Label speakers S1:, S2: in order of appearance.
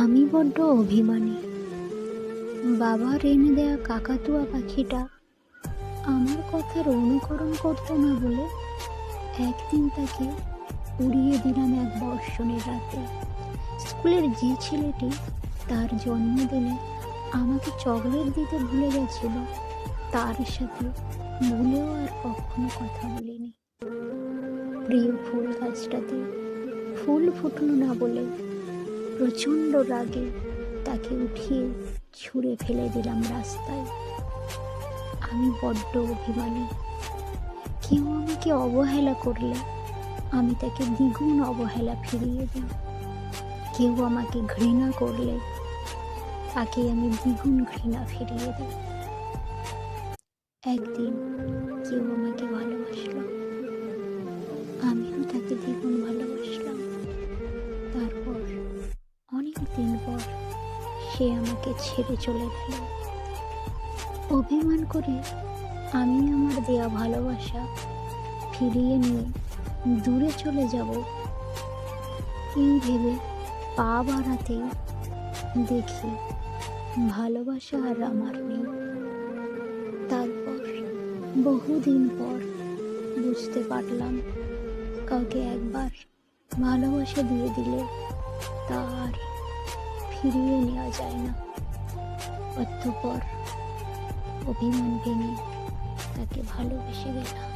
S1: আমি বড্ড অভিমানী। বাবার এনে দেয়া কাকাতুয়া পাখিটা আমার কথার অনুকরণ করতো না বলে একদিন তাকে উড়িয়ে দিলাম এক বর্ষণের রাতে। স্কুলের যে ছেলেটি তার জন্মদিনে আমাকে চকলেট দিতে ভুলে গেছিল, তার সাথে ভুলেও আর কখনো কথা বলিনি। প্রিয় ফুল গাছটাতে ফুল ফুটলো না বলে প্রচণ্ড রাগে তাকে উঠিয়ে ছুঁড়ে ফেলে দিলাম রাস্তায়। আমি বড্ড অভিমানী। কেউ আমাকে অবহেলা করলে আমি তাকে দ্বিগুণ অবহেলা ফিরিয়ে দিই। কেউ আমাকে ঘৃণা করলে তাকে আমি দ্বিগুণ ঘৃণা ফিরিয়ে দিই। একদিন কেউ আমাকে ভালোবাসলো। আমিও তাকে দ্বিগুণ ভালোবাসলাম। তারপর সে আমাকে ছেড়ে চলে গেল। অভিমান করে আমি আমার দেয়া ভালোবাসা ফিরিয়ে নিয়ে দূরে চলে যাব। এই ভেবে পা বাড়াতেই দেখি ভালোবাসা আর আমার নেই। তারপর বহুদিন পর বুঝতে পারলাম কাউকে একবার ভালোবাসা দিয়ে দিলে তা আর ফিরিয়ে নেওয়া যায় না। অতঃপর অভিমান ভেঙে তাকে ভালোবেসে গেলাম।